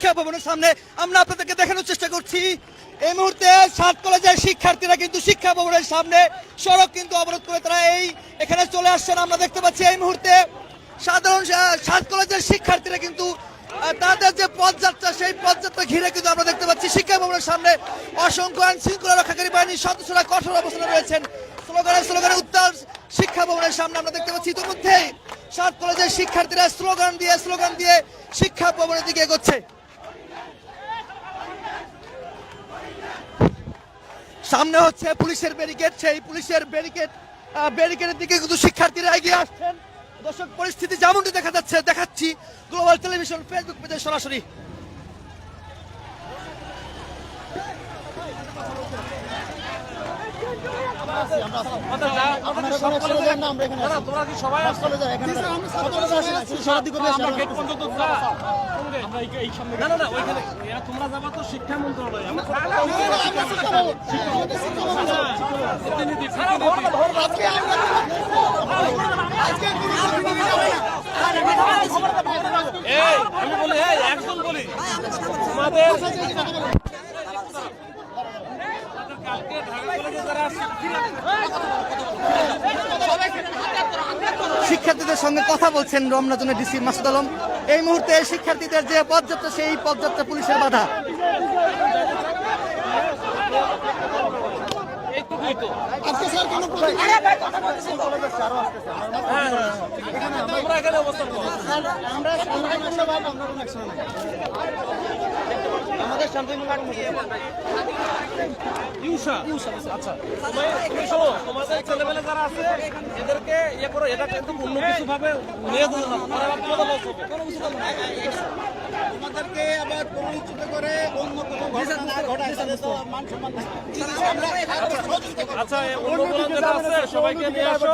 শিক্ষা ভবনের সামনে আমরা আপনাদেরকে দেখানোর চেষ্টা করছি। এই মুহূর্তে সাত কলেজের শিক্ষার্থীরা কিন্তু শিক্ষা ভবনের সামনে সড়ক কিন্তু অবরোধ করে তারা এই এখানে চলে আসছেন। আমরা দেখতে পাচ্ছি এই মুহূর্তে সাধারণ সাত কলেজের শিক্ষার্থীরা কিন্তু তাদের যে পদযাত্রা সেই পদযাত্রা ঘিরে কিন্তু আমরা দেখতে পাচ্ছি শিক্ষা ভবনের সামনে অসংখ্য আইন শৃঙ্খলা রক্ষাকারী বাহিনীর সদস্যরা কঠোর অবস্থানে রয়েছেন। স্লোগানে স্লোগানে উত্তর শিক্ষা ভবনের সামনে আমরা দেখতে পাচ্ছি ইতিমধ্যেই সাত কলেজের শিক্ষার্থীরা স্লোগান দিয়ে স্লোগান দিয়ে শিক্ষা ভবনের দিকে এগোচ্ছে। সামনে হচ্ছে পুলিশের ব্যারিকেড সেই পুলিশের ব্যারিকেড ব্যারিকেডের দিকে কিন্তু শিক্ষার্থীরা এগিয়ে আসছেন। দর্শক পরিস্থিতি যেমনটি দেখা যাচ্ছে দেখাচ্ছি গ্লোবাল টেলিভিশন ফেসবুক পেজে সরাসরি? আমরা গেট পর্যন্ত যা। না, না, না, ওইখানে। তোমরা যাবা তো শিক্ষা মন্ত্রণালয়ে। আমরা প্রতিনিধি, প্রতিনিধি। এই, আমি বলি, একজন বলি। তোমাদের কালকে ঢাকা কলেজে যারা শিক্ষার্থীদের সঙ্গে কথা বলছেন রমনাজনের ডিসি মাসুদ আলম এই মুহূর্তে শিক্ষার্থীদের যে পর্যাপ্ত সেই পর্যাপ্ত পুলিশের বাধা। এখানে করো। ইউসা? আচ্ছা। তোমাদের ছেলেমেয়ে যারা আছে, এদেরকে ইয়ে করো, এটা কিন্তু অন্য কিছু ভাবে নিয়ে যেও না। আমাদেরকে আবার প্ররোচিত করে অন্য কোনো ঘটনা না ঘটায় তাহলে তো মান সম্মান। আমরা। আচ্ছা অন্য বলার যেটা আছে সবাইকে নিয়ে আসো।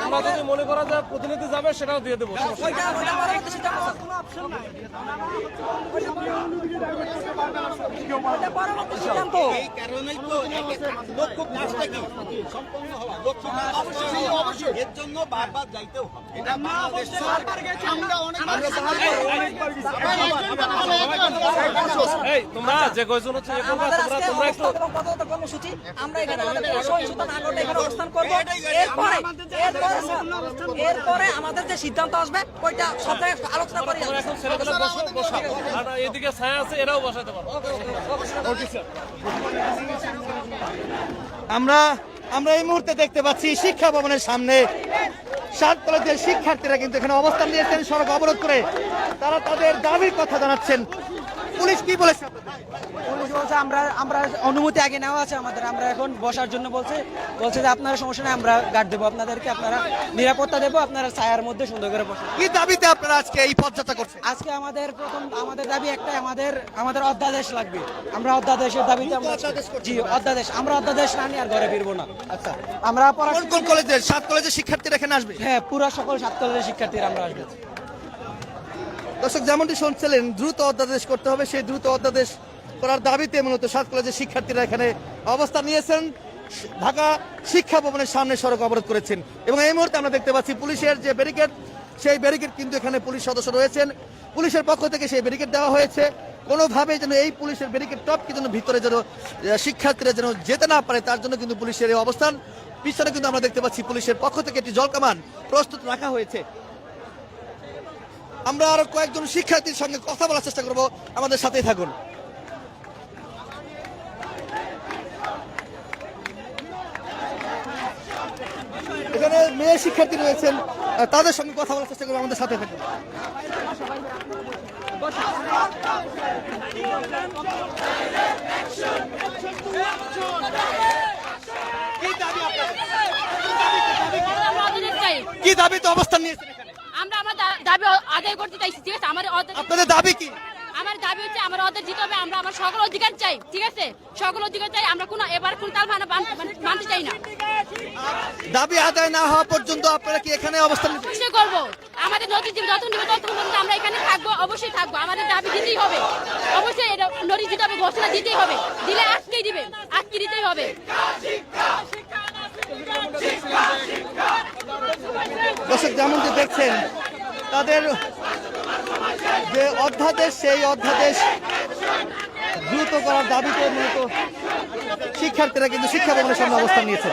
তোমরা যদি মনে করো যে প্রতিনিধি যাবে সেটাও দিয়ে দেবো। এই কারণেই তো লক্ষ্য কাজটা কি? সম্পূর্ণ হওয়া। লক্ষ্য অবশ্যই অবশ্যই। এর জন্য বারবার যাইতেও হবে। এটা আমরা অনেক এই তোমরা যে কয়জন হচ্ছে তোমরা তোমরা একটু কর্মসূচি আমরা এখানে আমাদের সহিংসতা না এখানে অবস্থান করব। এরপরে এরপরে আমাদের যে সিদ্ধান্ত আসবে ওইটা সব জায়গায় আলোচনা করি। এখন ছেলেপেলে বসো বসা। আর এদিকে ছায়া আছে এরাও বসাতে পারো। আমরা আমরা এই মুহূর্তে দেখতে পাচ্ছি শিক্ষা ভবনের সামনে সাত কলেজের শিক্ষার্থীরা কিন্তু এখানে অবস্থান নিয়েছেন, সড়ক অবরোধ করে তারা তাদের দাবির কথা জানাচ্ছেন। পুলিশ কি বলেছে? পুলিশ বলছে আমরা আমরা অনুমতি আগে নেওয়া আছে আমাদের। আমরা এখন বসার জন্য বলছে বলছে যে আপনারা সমস্যা নেই আমরা গার্ড দেবো। আপনাদেরকে আপনারা নিরাপত্তা দেবো আপনারা ছায়ার মধ্যে সুন্দর করে বসুন। কি দাবিতে আপনারা আজকে এই পদযাত্রা করছেন? আজকে আমাদের প্রথম আমাদের দাবি একটাই আমাদের আমাদের অধ্যাদেশ লাগবে। আমরা অধ্যাদেশের দাবিতে আমরা জি অধ্যাদেশ। আমরা অধ্যাদেশ না নিয়ে আর ঘরে ফিরবো না। আচ্ছা। আমরা পড়াশোনা কলেজের সাত কলেজের শিক্ষার্থীরা এখানে আসবে? হ্যাঁ পুরো সকল সাত কলেজের শিক্ষার্থীরা আমরা আসব। দর্শক, যেমনটি শুনছিলেন, দ্রুত অধ্যাদেশ করতে হবে। সেই দ্রুত অধ্যাদেশ করার দাবিতে মূলত সাত কলেজের শিক্ষার্থীরা এখানে অবস্থান নিয়েছেন। ঢাকা শিক্ষা ভবনের সামনে সড়ক অবরোধ করেছেন এবং এই মুহূর্তে আমরা দেখতে পাচ্ছি পুলিশের যে ব্যারিকেড, সেই ব্যারিকেড কিন্তু এখানে পুলিশ সদস্য রয়েছেন। পুলিশের পক্ষ থেকে সেই ব্যারিকেড দেওয়া হয়েছে। কোনোভাবে যেন এই পুলিশের ব্যারিকেড টপকে যেন ভিতরে যেন শিক্ষার্থীরা যেন যেতে না পারে, তার জন্য কিন্তু পুলিশের এই অবস্থান। পিছনে কিন্তু আমরা দেখতে পাচ্ছি পুলিশের পক্ষ থেকে একটি জলকামান প্রস্তুত রাখা হয়েছে। আমরা আরও কয়েকজন শিক্ষার্থীর সঙ্গে কথা বলার চেষ্টা করব। আমাদের সাথেই থাকুন। এখানে মেয়ে শিক্ষার্থী রয়েছেন তাদের সঙ্গে কথা বলার চেষ্টা করব আমাদের সাথে থাকুন। কি দাবি দাবিতে অবস্থান নিয়েছেন? আমরা আমার দাবি আদায় করতে চাইছি ঠিক আছে? আমার আপনাদের দাবি কি? আমার দাবি হচ্ছে আমার অর্ধেক দিতে হবে আমরা আমার সকল অধিকার চাই ঠিক আছে? সকল অধিকার চাই আমরা কোনো এবার কোন তাল মানতে চাই না। দাবি আদায় না হওয়া পর্যন্ত আপনারা কি এখানে অবস্থান অবশ্যই করব। আমাদের দিবে যত নিবে ততক্ষণ পর্যন্ত আমরা এখানে থাকব অবশ্যই থাকব। আমাদের দাবি দিতেই হবে। অবশ্যই নোটিশ দিতে হবে ঘোষণা দিতেই হবে। দিলে আজকেই দিবে আজকে দিতেই হবে। দর্শক যে দেখছেন, তাদের যে অধ্যাদেশ, সেই অধ্যাদেশ দ্রুত করার দাবিতে মূলত শিক্ষার্থীরা কিন্তু শিক্ষা ভবনের সামনে অবস্থান নিয়েছে।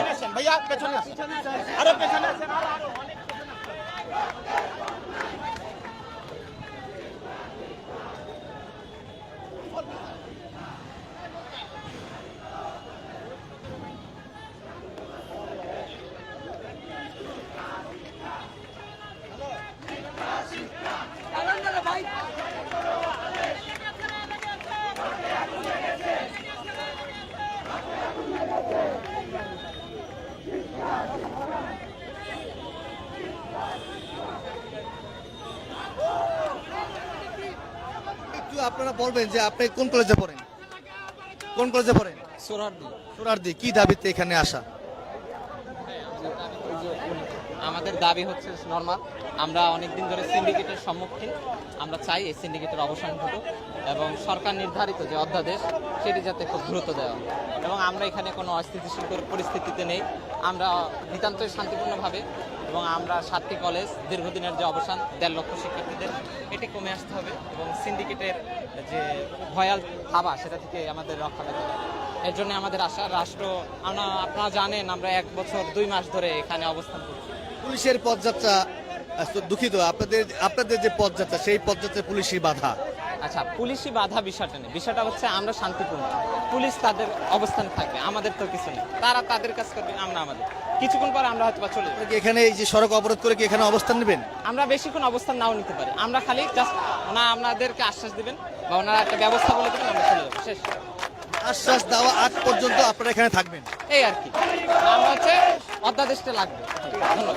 আপনারা বলবেন যে আপনি কোন কলেজে পড়েন? কোন কলেজে পড়েন? সোরারদি সোনারদি কি দাবিতে এখানে আসা? আমাদের দাবি হচ্ছে নর্মাল আমরা অনেক দিন ধরে সিন্ডিকেটের সম্মুখীন। আমরা চাই এই সিন্ডিকেটের অবসান ঘটুক এবং সরকার নির্ধারিত যে অধ্যাদেশ সেটি যাতে খুব দ্রুত দেওয়া এবং আমরা এখানে কোনো অস্থিতিশীল পরিস্থিতিতে নেই। আমরা নিতান্তই শান্তিপূর্ণভাবে এবং আমরা সাতটি কলেজ দীর্ঘদিনের যে অবসান, দেড় লক্ষ শিক্ষার্থীদের, এটি কমে আসতে হবে এবং সিন্ডিকেটের যে ভয়াল থাবা, সেটা থেকে আমাদের রক্ষা পেতে হবে। এর জন্য আমাদের আশা, রাষ্ট্র আপনারা জানেন, আমরা এক বছর, দুই মাস ধরে এখানে অবস্থান করছি। পুলিশের পদযাত্রা দুঃখিত, আপনাদের আপনাদের যে পদযাত্রা, সেই পদযাত্রায় পুলিশি বাধা। আচ্ছা পুলিশি বাধা বিষয়টা নেই বিষয়টা হচ্ছে আমরা শান্তিপূর্ণ। পুলিশ তাদের অবস্থান থাকবে আমাদের তো কিছু নেই। তারা তাদের কাজ করবে আমরা আমাদের। কিছুক্ষণ পর আমরা হয়তো চলে যাব। এখানে এই যে সড়ক অবরোধ করে কি এখানে অবস্থান নেবেন? আমরা বেশিক্ষণ অবস্থান নাও নিতে পারি। আমরা খালি জাস্ট ওনারা আমাদেরকে আশ্বাস দিবেন বা ওনারা একটা ব্যবস্থা বলে দেবেন আমরা চলে যাব। শেষ। আশ্বাস দেওয়া আজ পর্যন্ত আপনারা এখানে থাকবেন। এই আর কি। আমরা হচ্ছে অধ্যাদেশটা লাগবে। ধন্যবাদ।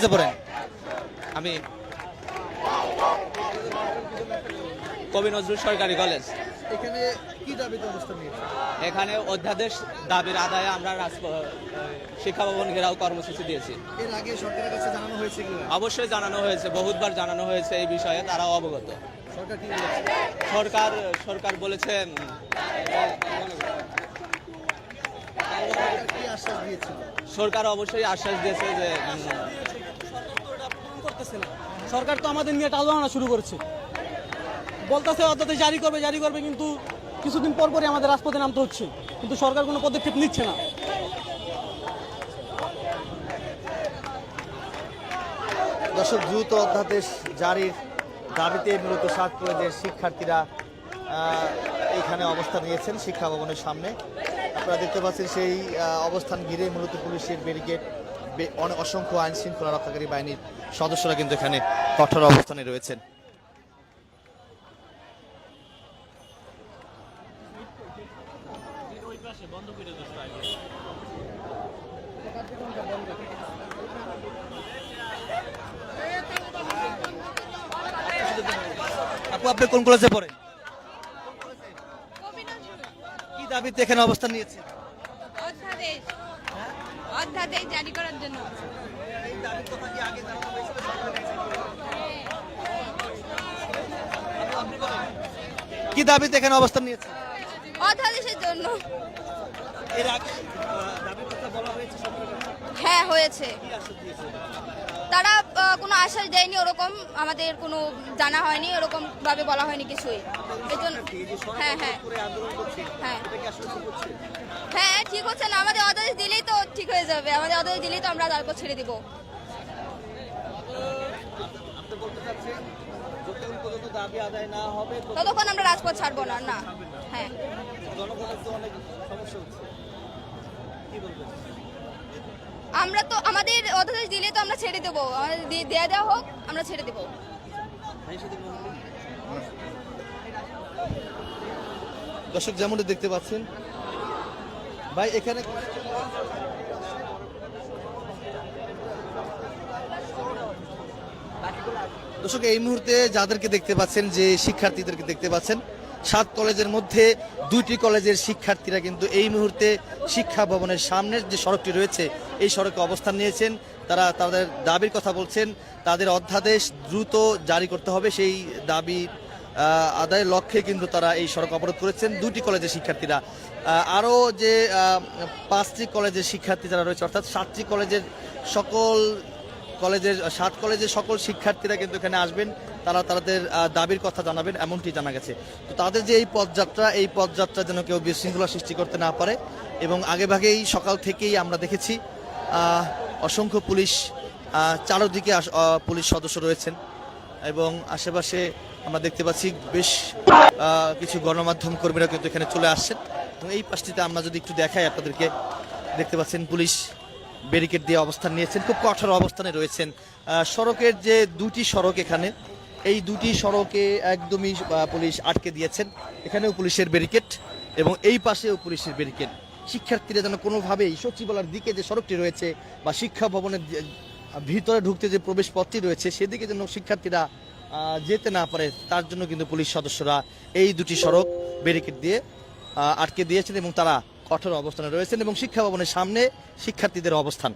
কলেজে পড়েন আমি কবি নজরুল সরকারি কলেজ। এখানে কি দাবিতে অবস্থান এখানে অধ্যাদেশ দাবির আদায়ে আমরা শিক্ষা ভবন ঘেরাও কর্মসূচি দিয়েছি। এর আগে সরকারের কাছে জানানো হয়েছে কি অবশ্যই জানানো হয়েছে বহুতবার জানানো হয়েছে এই বিষয়ে তারা অবগত। সরকার বলেছে? সরকার দিয়েছিল? সরকার অবশ্যই আশ্বাস দিয়েছে যে উম, করতেছে না সরকার তো আমাদের নিয়ে টালবানা শুরু করেছে। বলতেছে অর্থাৎ জারি করবে জারি করবে কিন্তু কিছুদিন পর পরই আমাদের রাজপথে নামতে হচ্ছে। কিন্তু সরকার কোনো পদক্ষেপ নিচ্ছে না। দর্শক দ্রুত অধ্যাদেশ জারির দাবিতে মূলত সাত কলেজের শিক্ষার্থীরা এখানে অবস্থান নিয়েছেন শিক্ষা ভবনের সামনে। আপনারা দেখতে পাচ্ছেন সেই অবস্থান ঘিরে মূলত পুলিশের ব্যারিকেড অসংখ্য আইন শৃঙ্খলা রক্ষাকারী বাহিনীর সদস্যরা কিন্তু এখানে কঠোর অবস্থানে রয়েছেন। আপু আপনি কোন কলেজে পড়েন? কি দাবিতে এখানে অবস্থান নিয়েছেন? অধ্যাদেশ জারি করার জন্য। কি দাবিতে এখানে অবস্থান নিয়েছে? অধ্যাদেশের জন্য। হ্যাঁ হয়েছে। তারা কোনো আশ্বাস দেয়নি ওরকম আমাদের কোনো জানা হয়নি ওরকম ভাবে বলা হয়নি কিছুই। হ্যাঁ হ্যাঁ। হ্যাঁ। হ্যাঁ ঠিক হচ্ছে না। আমাদের অধ্যাদেশ দিলেই তো ঠিক হয়ে যাবে। আমাদের অধ্যাদেশ দিলেই তো আমরা তারপর ছেড়ে দিব। ততক্ষণ আমরা রাজপথ ছাড়বো না না। হ্যাঁ। জনগণের তো অনেক সমস্যা হচ্ছে। কি বলবেন? আমরা তো আমাদের অধ্যাদেশ দিলে তো আমরা ছেড়ে দেবো। দেয়া দেওয়া হোক, আমরা ছেড়ে দেবো। দর্শক যেমনটা দেখতে পাচ্ছেন, ভাই, এখানে দর্শক, এই মুহূর্তে যাদেরকে দেখতে পাচ্ছেন, যে শিক্ষার্থীদেরকে দেখতে পাচ্ছেন সাত কলেজের মধ্যে দুইটি কলেজের শিক্ষার্থীরা কিন্তু এই মুহূর্তে শিক্ষা ভবনের সামনের যে সড়কটি রয়েছে, এই সড়কে অবস্থান নিয়েছেন। তারা তাদের দাবির কথা বলছেন, তাদের অধ্যাদেশ দ্রুত জারি করতে হবে। সেই দাবি আদায়ের লক্ষ্যে কিন্তু তারা এই সড়ক অবরোধ করেছেন দুটি কলেজের শিক্ষার্থীরা। আরও যে পাঁচটি কলেজের শিক্ষার্থী যারা রয়েছে, অর্থাৎ সাতটি কলেজের সকল কলেজের, সাত কলেজের সকল শিক্ষার্থীরা কিন্তু এখানে আসবেন। তারা তাদের দাবির কথা জানাবেন, এমনটি জানা গেছে। তো তাদের যে এই পদযাত্রা এই পদযাত্রা যেন কেউ বিশৃঙ্খলা সৃষ্টি করতে না পারে এবং আগেভাগেই সকাল থেকেই আমরা দেখেছি অসংখ্য পুলিশ চারদিকে পুলিশ সদস্য রয়েছেন এবং আশেপাশে আমরা দেখতে পাচ্ছি বেশ কিছু গণমাধ্যম কর্মীরা কিন্তু এখানে চলে আসছেন। এবং এই পাশটিতে আমরা যদি একটু দেখাই, আপনাদেরকে দেখতে পাচ্ছেন পুলিশ ব্যারিকেড দিয়ে অবস্থান নিয়েছেন, খুব কঠোর অবস্থানে রয়েছেন। সড়কের যে দুটি সড়ক এখানে, এই দুটি সড়কে একদমই পুলিশ আটকে দিয়েছেন। এখানেও পুলিশের ব্যারিকেড এবং এই পাশেও পুলিশের ব্যারিকেড। শিক্ষার্থীরা যেন কোনোভাবেই সচিবালয়ের দিকে যে সড়কটি রয়েছে বা শিক্ষা ভবনের ভিতরে ঢুকতে যে প্রবেশ পথটি রয়েছে, সেদিকে যেন শিক্ষার্থীরা যেতে না পারে, তার জন্য কিন্তু পুলিশ সদস্যরা এই দুটি সড়ক ব্যারিকেড দিয়ে আটকে দিয়েছেন এবং তারা কঠোর অবস্থানে রয়েছেন এবং শিক্ষা ভবনের সামনে শিক্ষার্থীদের অবস্থান।